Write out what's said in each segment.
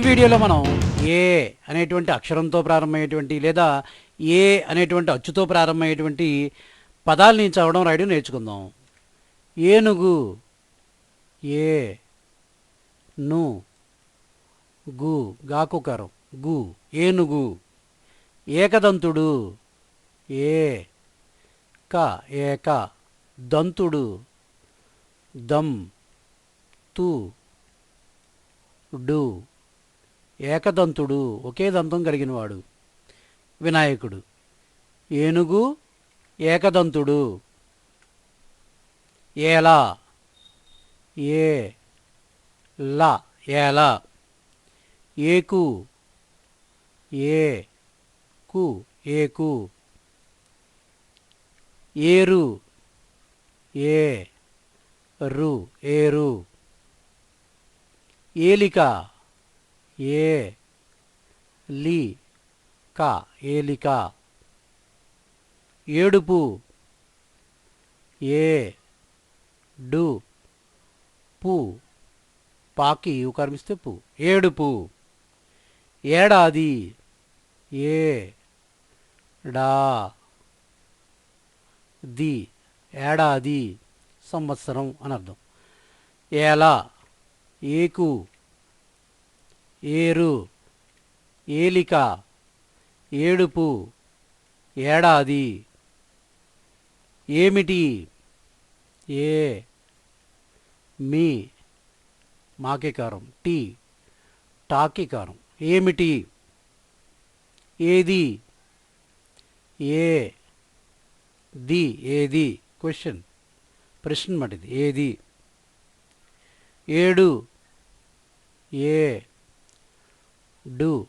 వీడియోలో మనం ఏ అనేటువంటి అక్షరంతో ప్రారంభమయ్యేటువంటి లేదా ఏ అనేటువంటి అచ్చుతో ప్రారంభమయ్యేటువంటి పదాలని చదవడం రాయడం నేర్చుకుందాం. ఏనుగు ఏ ను గు గాకుకారం గు ఏనుగు ఏకదంతుడు ఏ క ఏక దంతుడు దం తు డు ఏకదంతుడు ఒకే దంతం కలిగినవాడు వినాయకుడు. ఏనుగు ఏకదంతుడు. ఏలా ఏ లా ఏలా. ఏకు ఏ కు ఏకు. ఏరు ఏ రు ఏరు. ఏలిక ఏ లీ క ఏలిక. ఏడుపు ఏ డు పు. పాకి కర్మిస్తే పు. ఏడుపు. ఏడాది ఏ డా ది. ఏడాది సంవత్సరం అని అర్థం. ఏలా ఏకు ఏరు ఏలిక ఏడుపు ఏడాది. ఏమిటి? ఏ మీ మాకేకారం. టీ టాకీకారం. ఏమిటి? ఏది? ఏ ది ఏది? క్వశ్చన్. ప్రశ్న మటిది. ఏది? ఏడు ఏ డు.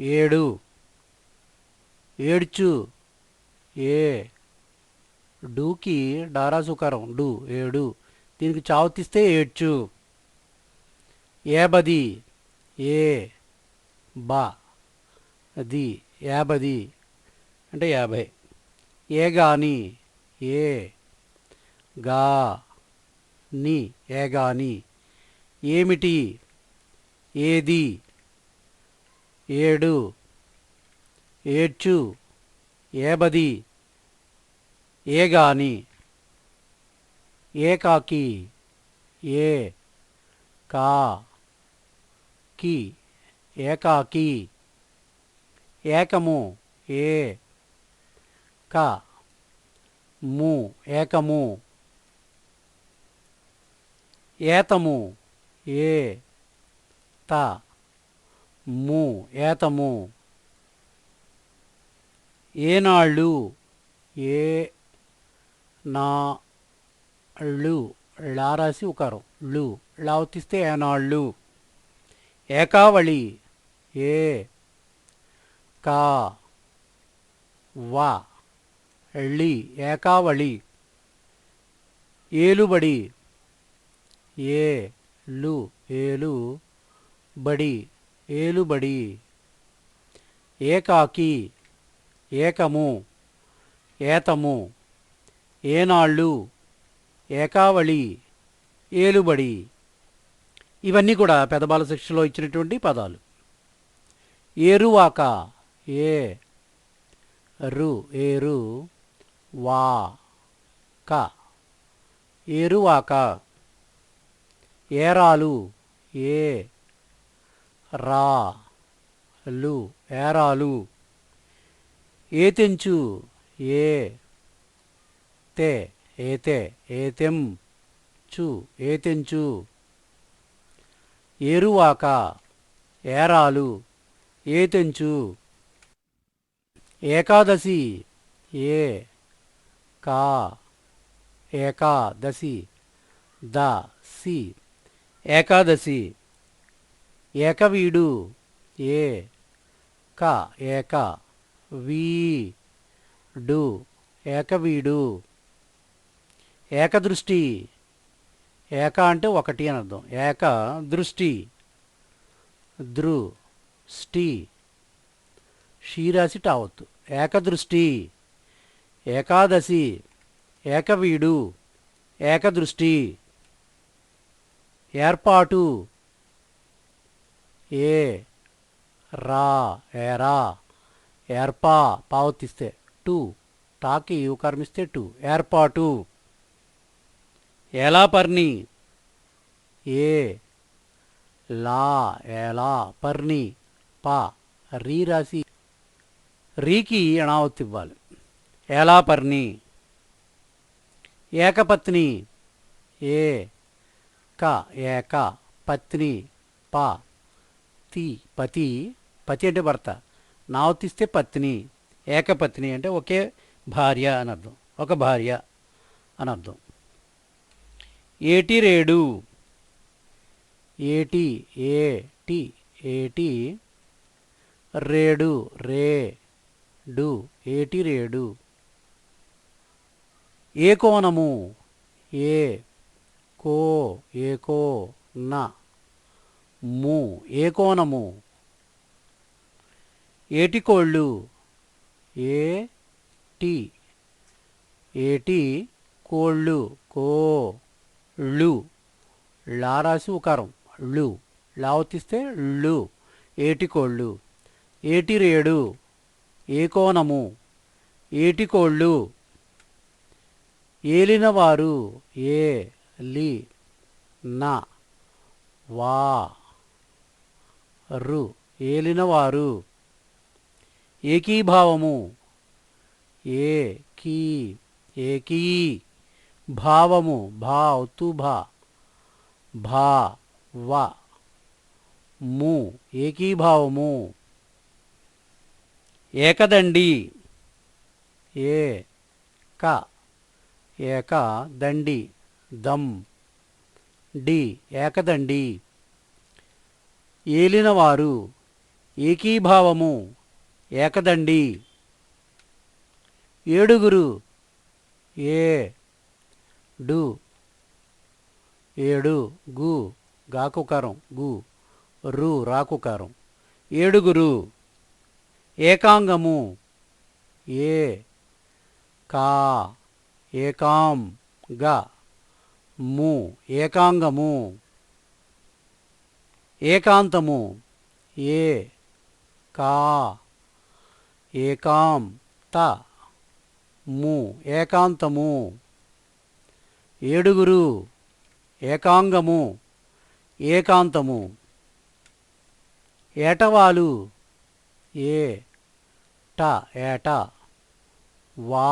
ఏడు. ఏడ్చు. ఏ. డూకి డారాసుకారం డు ఏడు. దీనికి చావు తీస్తే ఏడ్చు. ఏబది ఏ. బా. అది యాభది అంటే యాభై. ఏ గాని. ఏ. గా. ని. ఏగాని ఏమిటి? ఏది? ఏడు. ఏడ్చు. ఏబది. ఏగాని. ఏకాకి. ఏ. కా. కి. ఏకాకి. ఏకము. ఏ. క. ము. ఏకము. ఏతము. ఏ. త. ము ఏతము. ఏనాళ్ళు ఏ నా ళ్ళు లా రాసి ఉకారం ళ్ళు లావతిస్తే ఏనాళ్ళు. ఏకావళి ఏ కా వా. ళి ఏకావళి. ఏలుబడి ఏ లు ఏలు బడి ఏలుబడి ఏకాకి ఏకము ఏతము ఏనాళ్ళు ఏకావళి ఏలుబడి. ఇవన్నీ కూడా పెదబాల శిక్షలో ఇచ్చినటువంటి పదాలు. ఏరువాక ఏ రు ఏరు వా క. ఏరువాక ఏరాలు ఏ రా లు ఏరాలు. ఏతెంచు ఏ తే ఏతే ఏతెం చు ఏతెంచు. ఏరువాక ఏరాలు. ఏతెంచు ఏకాదశి ఏ కా ఏకాదశి ద సి. ఏకాదశి ఏకవీడు. ఏ. క. ఏక. వీ. డు. ఏకవీడు. ఏకదృష్టి. ఏక అంటే ఒకటి అని అర్థం. ఏక దృష్టి. దృ స్టి షీరాసి టావత్తు. ఏకదృష్టి. ఏకాదశి. ఏకవీడు. ఏకదృష్టి. ఏర్పాటు. ఏ రా ఏరా ఏర్పా పావతిస్తే టూ. టాకి కర్మిస్తే టూ. ఏర్పాటు ఎలా పర్ని? ఏ లా ఎలా పర్ని? పా రీ రాసి రీకి అణావత్తు ఇవ్వాలి. ఎలా పర్ని? ఏకపత్ని. ఏ క ఏక పత్ని. పా నావతి పతి పతి అంటే భర్త. నావతిస్తే పత్ని ఏకపత్ని అంటే ఒకే భార్య అని అర్థం. ఒక భార్య అని అర్థం. ఏటి రేడు? ఏటి ఏటి ఏటి రేడు రే డు ఏటి రేడు. ఏ కోణము? ఏ కో ఏకో నా. ము ఏకోణము. ఏటికోళ్ళు? A T. ఏటి కోళ్ళు. కో ళ్ళు లా రాసి ఉకారం. ళు. లావతిస్తే ళ్ళు ఏటికోళ్ళు? ఏటిరేడు. ఏకోణము. ఏటికోళ్ళు? ఏలినవారు? ఏ లి. నా. వా. రు ఏలినవారు. ఏకీభావము. ఏ కీ ఏకీ. భావము భా ఒత్తు భా. భా వ. ము ఏకీభావము. ఏకదండి. ఏ క. ఏక దండి. దమ్. డి ఏకదండి. ఏలినవారు ఏకీభావము ఏకదండి. ఏడుగురు ఏ డు. ఏడు గు గాకుకారం గు. రు రాకుకారం. ఏడుగురు ఏకాంగము ఏ కా ఏకాం గ. ము ఏకాంగము. ఏకాంతము. ఏ కా ఏకాం త ము ఏకాంతము. ఏడుగురు ఏకాంగము ఏకాంతము. ఏటవాలు ఏ ట ఏట. వా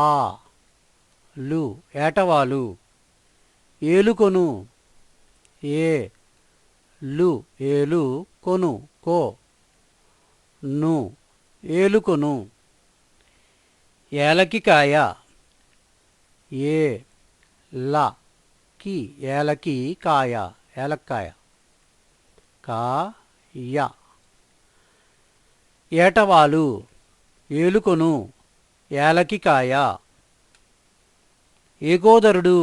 లు ఏటవాలు. ఏలుకొను ఏ లు ఏలు కొను కో. ను ఏలుకొను ఏలకికాయ ఏ ల కి ఏలకి కాయ ఏలక్కాయ. కా య. ఏటవాలు ఏలుకొను ఏలకికాయ ఏకోదరుడు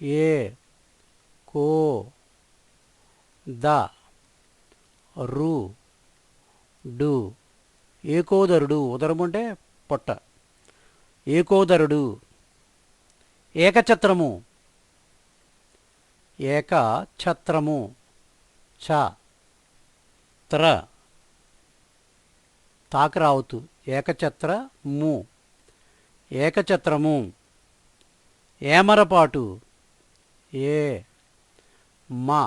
ఏ కో. ద రు డు ఏకోదరుడు ఉదరం అంటే పొట్ట ఏకోదరుడు ఏకఛత్రము ఏకఛత్రము చ ఛ త్ర తాకరావుతు ఏకఛత్ర ము ఏకఛత్రము ఏమరపాటు ఏ మా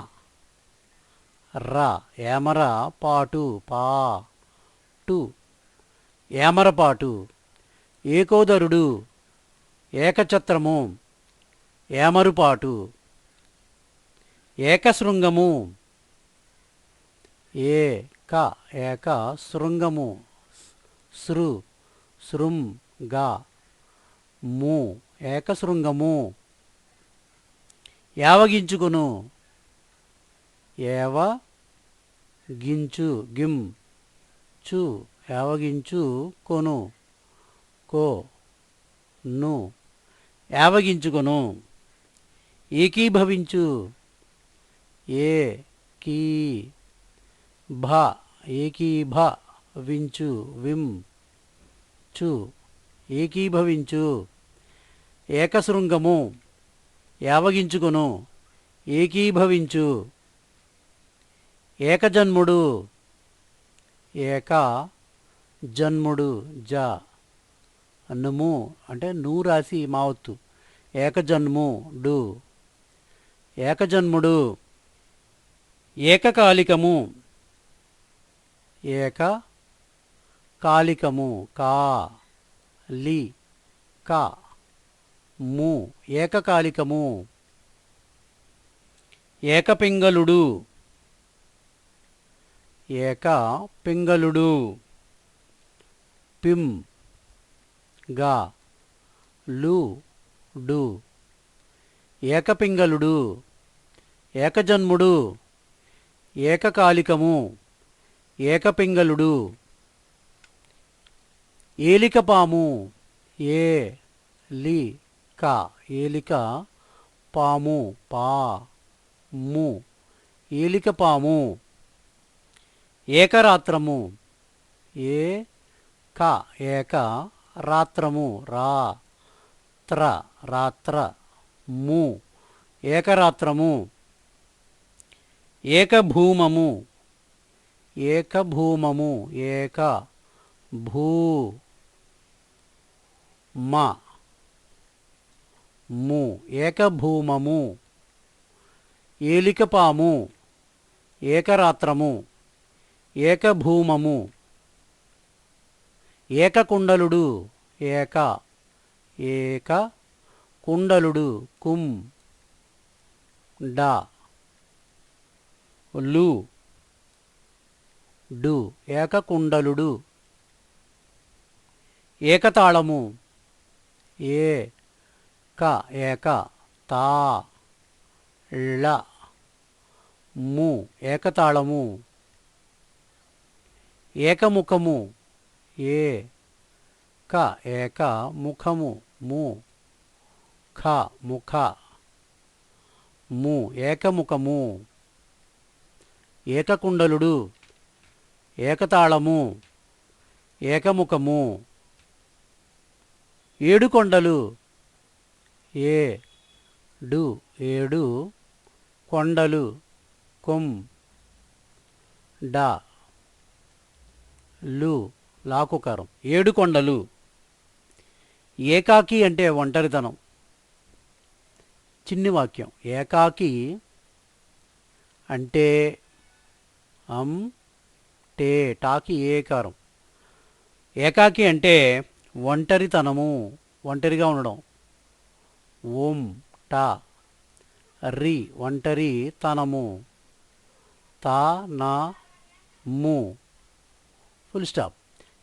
ర. ఏమర పాటు పా. టు. ఏమరపాటు ఏకోదరుడు. ఏకఛత్రము. ఏమరుపాటు ఏకశృంగము. ఏ క. ఏక శృంగము. సృ శృం. గ. ము. ఏకశృంగము. యావగించుకును. ఏవ గించు గిం చు యావగించు కొను కో ను యావగించుకొను. ఏకీభవించు ఏ కీ భ ఏకీభ వించు విం చు ఏకీభవించు. ఏకశృంగము యావగించుకొను ఏకీభవించు. ఏకజన్ముడు. ఏక జన్ముడు జ. నుము అంటే నువ్వు రాసి మావత్తు. ఏకజన్ము డు ఏకజన్ముడు. ఏకకాలికము. ఏక కాలికము కా. లి. క. ము. ఏకకాలికము. ఏకపింగళుడు. ఏక పింగళుడు. పిం. గా. లు. డు. ఏకపింగళుడు. ఏకజన్ముడు. ఏకకాలికము. ఏకపింగళుడు. ఏలికపాము. ఏ. లి. క. ఏలిక పాము. పా. ము. ఏలికపాము. ఏకరాత్రము. ఏ క ఏక రాత్రము రా త్ర రాత్ర ము ఏకరాత్రము. ఏకభూమము. ఏకభూమము ఏక భూ మ ము ఏకభూమము. ఏలికపాము. ఏకరాత్రము. ఏకభూమము. ఏకకుండలుడు ఏక ఏక కుండలుడు కుం డా లు డు ఏకకుండలుడు. ఏకతాళము ఏ క ఏక తా ళ ము ఏకతాళము. ఏకముఖము. ఏ. క. ఏక ముఖము ము. ఖ. ముఖ. ము. ఏకముఖము. ఏకకుండలుడు. ఏకతాళము. ఏకముఖము. ఏడు కొండలు ఏ. డు. ఏడు. కొండలు. కొం. డా. లు లాకుకారం. ఏడుకొండలు. ఏకాకి అంటే ఒంటరితనం. చిన్ని వాక్యం. ఏకాకి అంటే అం టే టాకి ఏకారం. ఏకాకి అంటే ఒంటరితనము ఒంటరిగా ఉండడం. ఓం టా రి ఒంటరి తనము తా నా ము. Full stop.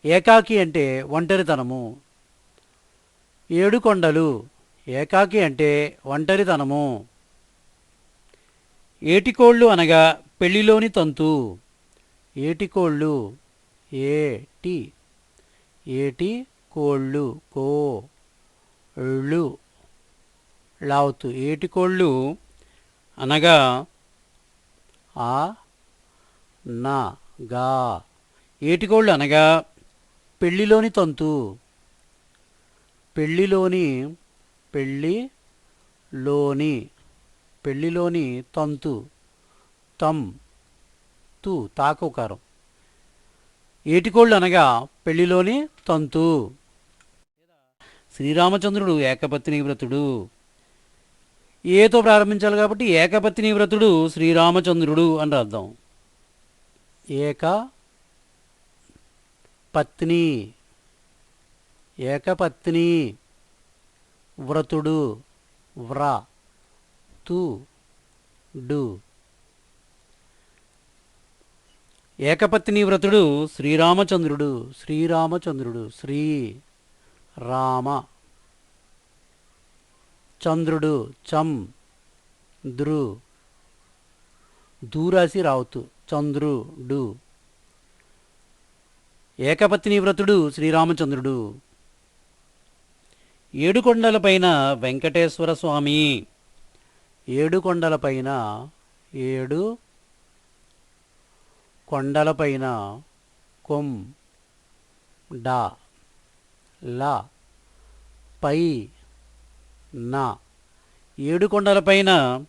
ఏకాకి అంటే ఒంటరితనము. ఏడుకొండలు. ఏకాకి అంటే ఒంటరితనము. ఏటికోళ్ళు అనగా పెళ్ళిలోని తంతు. ఏటికోళ్ళు. ఏటి. ఏటి కోళ్ళు కో. ళ్ళు లావుతు. ఏటికోళ్ళు అనగా ఆ నా గా. ఏటికోళ్ళు అనగా పెళ్ళిలోని తంతు. పెళ్ళిలోని పెళ్ళి లోని పెళ్ళిలోని తంతు. తం తు తాకోకారం. ఏటికోళ్ళు అనగా పెళ్ళిలోని తంతు. శ్రీరామచంద్రుడు ఏకపత్ని వ్రతుడు. ఏతో ప్రారంభించాలి కాబట్టి ఏకపత్ని వ్రతుడు శ్రీరామచంద్రుడు అని రాద్దాం ఏక పత్ని ఏకపత్ని వ్రతుడు వ్ర తు డు. ఏకపత్ని వ్రతుడు శ్రీరామచంద్రుడు శ్రీరామచంద్రుడు శ్రీ రామ. చంద్రుడు చం దృ దూరాసి రావుతు చంద్రుడు. ఏకపత్ని వ్రతుడు శ్రీరామచంద్రుడు. ఏడుకొండలపైన వెంకటేశ్వర స్వామి. ఏడుకొండలపైన ఏడు కొండలపైన కొం డా లా పై నా. ఏడుకొండలపైన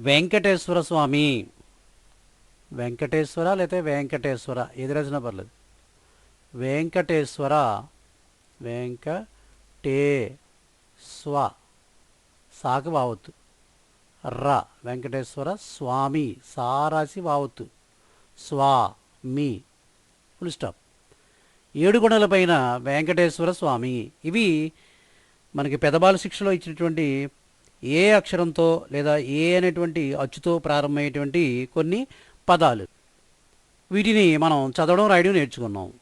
వెంకటేశ్వర స్వామి. వెంకటేశ్వర లేకపోతే వెంకటేశ్వర. ఏది రాసినా పర్లేదు. వెంకటేశ్వర వెంకటే స్వ సాకి వావత్తు ర వెంకటేశ్వర స్వామి సారాసి వావత్తు స్వా స్వామి ఫుల్ స్టాప్ ఏడు కొండలపైన వెంకటేశ్వర స్వామి ఇవి మనకి పెదబాల శిక్షలో ఇచ్చినటువంటి ఏ అక్షరంతో లేదా ఏ అనేటువంటి అచ్చుతో ప్రారంభమయ్యేటువంటి కొన్ని పదాలు. వీటిని మనం చదవడం రాయడం నేర్చుకున్నాం.